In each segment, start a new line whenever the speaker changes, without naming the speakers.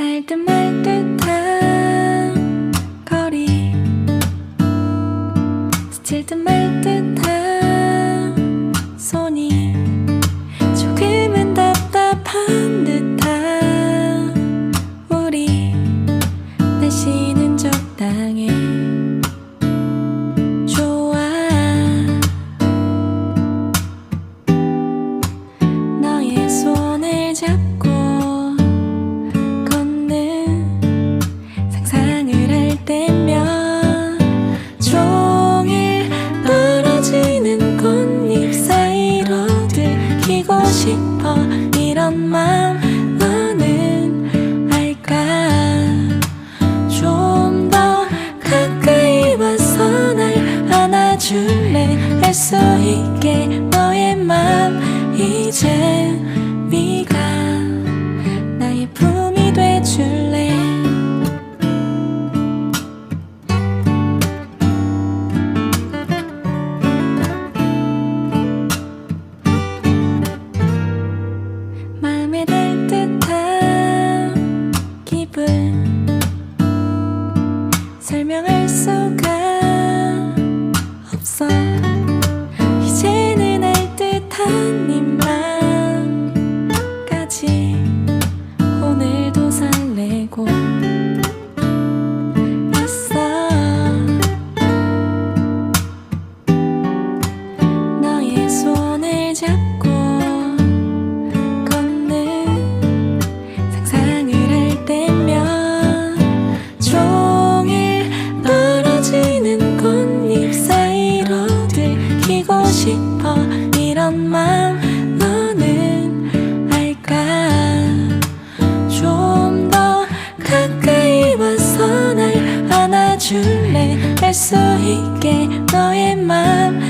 알듯 말듯한 거리. 스칠 듯 말듯한 손이 조금은 답답한 듯한 우리. 날씨는 적당해 싶어 이런 말 줄래? 알 수 있게 너의 맘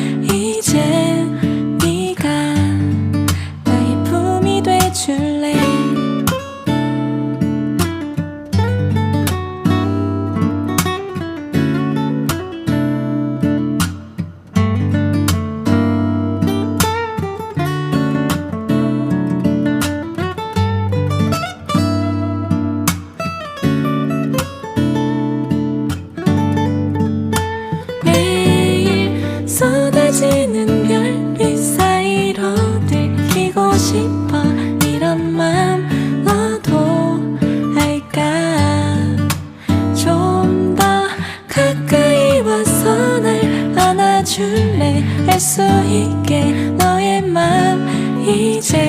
수 있게 너의 맘 이제